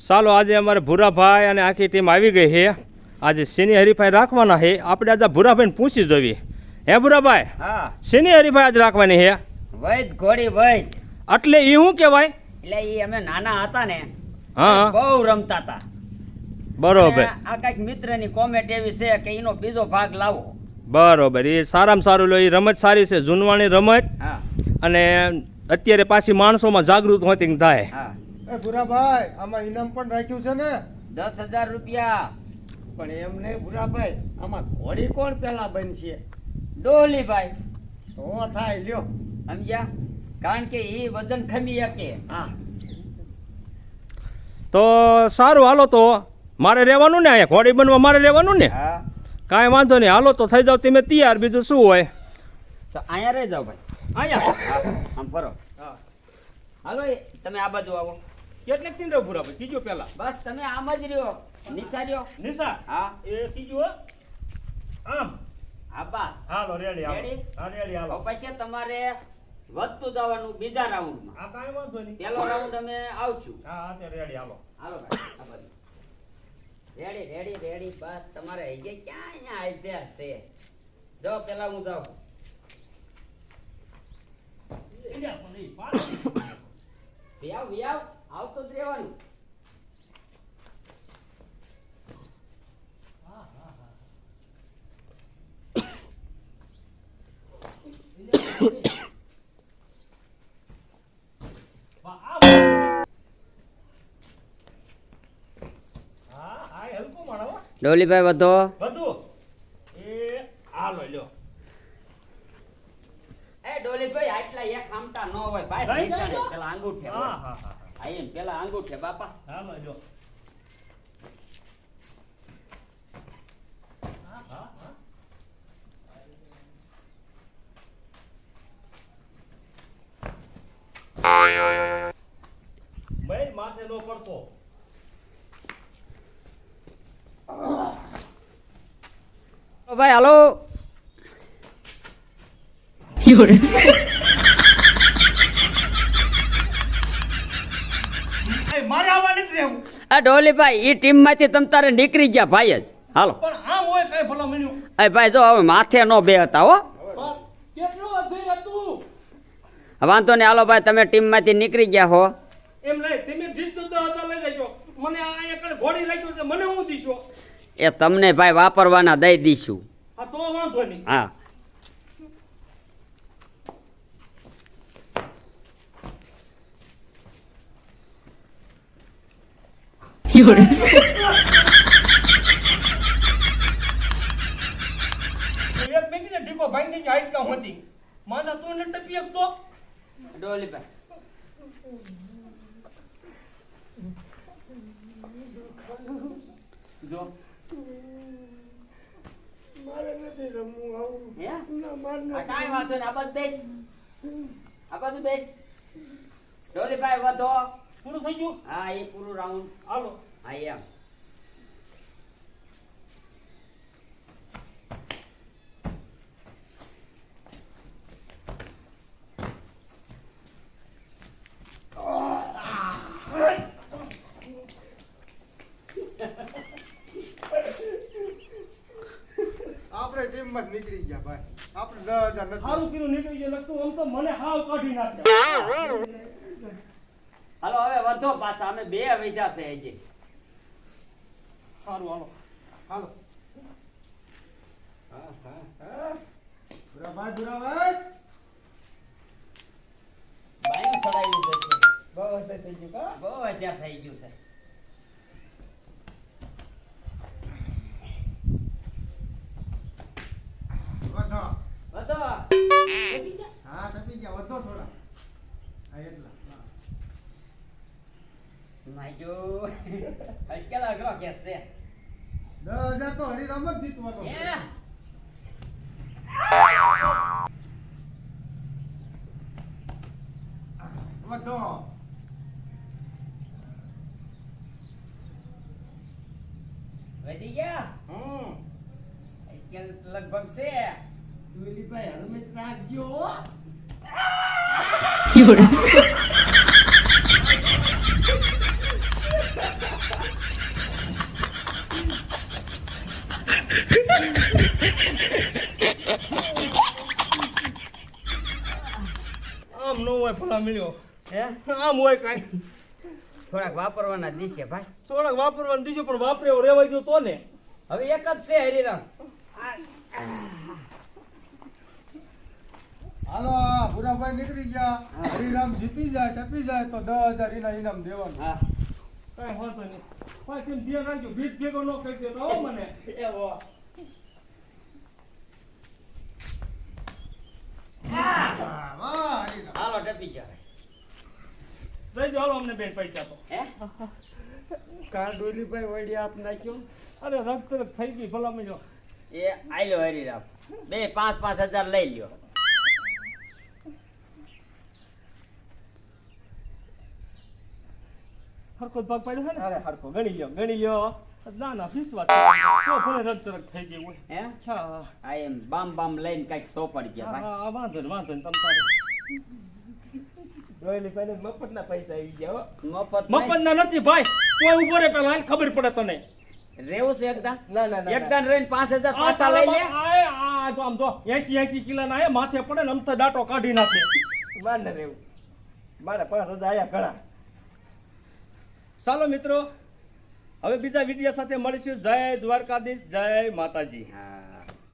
ચાલો આજે અમારે ભૂરાભાઈ અને આખી ટીમ આવી ગઈ છે. આજે સિની હરીફાઈ રાખવાના છે. આપણે આજે ભૂરાભાઈને પૂછી જોઈએ. હે ભૂરાભાઈ? હા. સિની હરીફાઈ આજે રાખવાની છે? વૈદ ઘોડી વૈદ. એટલે એ શું કહેવાય? એટલે એ અમે નાના હતા ને હા. બહુ રમતા હતા. બરોબર. આ કંઈક મિત્રની કોમેન્ટ એવી છે કે એનો બીજો ભાગ લાવો. બરોબર. એ સારામાં સારું લો. એ રમત સારી છે. જૂનવાણી રમત. હા. અને અત્યારે પાછી માણસોમાં જાગૃત હોતી થાય. હા. એ ભૂરાભાઈ આમાં ઇનામ પણ રાખ્યું છે ને? દસ હજાર રૂપિયા. પણ એમ નહીં ભૂરાભાઈ આમાં ઘોડી કોણ પેલા બનશે? ડોલીભાઈ તો થાય લ્યો. સમજ્યા? કારણ કે એ વજન ખમી શકે. હા. તો સારું હાલો તો. મારે રહેવાનું ને અહીંયા? ઘોડી બનવા મારે રહેવાનું ને? હા. કાંઈ વાંધો નહીં. હાલો તો થઈ જાવ. તમે તૈયાર. બીજું શું હોય? તો અહીંયા રહી જાઓ ભાઈ. અહીંયા. હા, આમ ફરો. હાલો તમે આ બાજુ આવો. કેટલેકથી રહ્યો ભૂરા કીજો પેલા બસ તમે આમ જ રહ્યો. નિશા રહ્યો. નિશા હા. એ કીજો આમ. બસ. હાલો રેડી Ready? હા રેડી આવો પછી તમારે વધતું જવાનું બીજા રાઉન્ડમાં. આ કાઈ વાંધો નહીં. પેલો રાઉન્ડ અમે આવશું. હા હા તે રેડી હાલો. હાલો રેડી રેડી રેડી. બસ તમારે હઈ ગયા. ક્યાં અહીંયા આઈડિયા છે? જો પેલા હું જાઉં. વ્યાવ વ્યાવ આવતો જ રહેવાનું. હા આ હલકું માણો ડોલીભાઈ વધો. બધું એ હાલો લ્યો. એ ડોલીભાઈ આટલા એક આમતા ન હોય. ભાઈ ભાઈ, પેલા અંગૂઠે હા હા હા. આ એમ પેલા અંગૂઠે બાપા. હા હા હા મેં માથે નો પડતો. ઓ ભાઈ હાલો એ મારે આવવા નથી રહેવું આ ડોલીભાઈ એ ટીમમાંથી તમ તારે નીકળી ગયા ભાઈ જ. હાલો. એ ભાઈ જો હવે માથે નો બે હતા હો. વાંધો ને હાલો ભાઈ તમે ટીમમાંથી નીકળી ગયા હો. એમ તમે મને આ ઘોડી રાખ્યો મને હું દીશો? એ તમને ભાઈ વાપરવાના દઈ દઈશું આ તો વાંધો નહીં. હા. એક મેકીને ઢીકો ભાંગી જાય હાઈટ કાં હતી માના તું ને ટપી એક તો. ડોલીભાઈ. જો મારે નથી રમવું આવું હે ના મારે આ નથી વાંધો નહીં આ બાજુ બેસ. આ બાજુ બેસ ડોલીભાઈ વધો. પૂરું થઈ ગયું હા એ પૂરું રાઉન્ડ હાલો. હા am. આપણે ટીમમાં નીકળી ગયા ભાઈ. આપણે દસ હજાર સારું કીધું નીકળી ગયું લગતું આમ તો મને હાવ કાઢી નાખ્યો હાલો હવે વધો પાછા. અમે બે વૈધા છે હજી. સારું હાલો. હાલો. હા? ભૂરાભાઈ ભૂરાભાઈ બાયું ચડાવી છે. બહુ અત્યાર થઈ ગયું કા? બહુ અત્યાર થઈ ગયું છે. વધો. વધો. હા તપી ગયા. વધો થોડા. હા એટલા. હા. માજો અઘરો કેસ છે. દસ હજાર તો હરિરામ જ જીતવાનો વધો વધી ગયા? હમ. લગભગ છે. ડોલીભાઈ હલમેટ રાખજો હો. હમણાં મળ્યો. હે? આમ હોય કાંઈ. થોડાક વાપરવાના દીશે ભાઈ. થોડાક વાપરવાનું દીજો પણ વાપરે એવો રેવાઈ ગયો તો ને. હવે એક જ છે હરિરામ. હાલો આ ભૂરાભાઈ નીકળી ગયા. હરિરામ જીતી જાય ટપી જાય તો દસ હજાર એના ઇનામ દેવાનું. હા. કઈ વાંધો નહીં. ભાઈ તેમ ધ્યાન રાખજો. ભીત ભેગો ન કહી દેતો મને. એવો હરિરામ હાલો ટપી જાય દઈ દો હાલો અમને બેન પૈસા તો. હે? કાર ડોલીભાઈ વડી આપ નાખ્યો? અરે રક્ત રક્ત થઈ ગઈ ભલામણ જો. એ આલ્યો હરિરામ બે પાંચ પાંચ હજાર લઈ લ્યો. હરખો ભાગ પાડ્યો છે ને? અરે હરખો. ગણી લ્યો ગણી લ્યો. ના ના વિશ્વાસ તો ભલે રક્ત રક્ત થઈ ગયું હોય. હે? હા. આ એમ બામ બામ લઈને કંઈક સોપડ ગયા હા, ભાઈ. હા, વાંધો નહીં વાંધો નહીં તમ તારે. ડોલીભાઈ મફતના પૈસા આવી ગયા મફત મફત નથી ભાઈ. કોઈ ઊભો રે પેલા હાલ ખબર પડે તને. રેવું છે એકદમ ના ના ના પાછા લઈ લે. આ આ જો આમ તો 80 80 કિલો ના માથે પડે ને આમ તો દાંટો કાઢી નાખે. માન રેવું મારા પાંચ હજાર આયા ઘણા. ચાલો મિત્રો હવે બીજા વીડિયો સાથે મળીશું. જય દ્વારકાધીશ જય માતાજી. હા.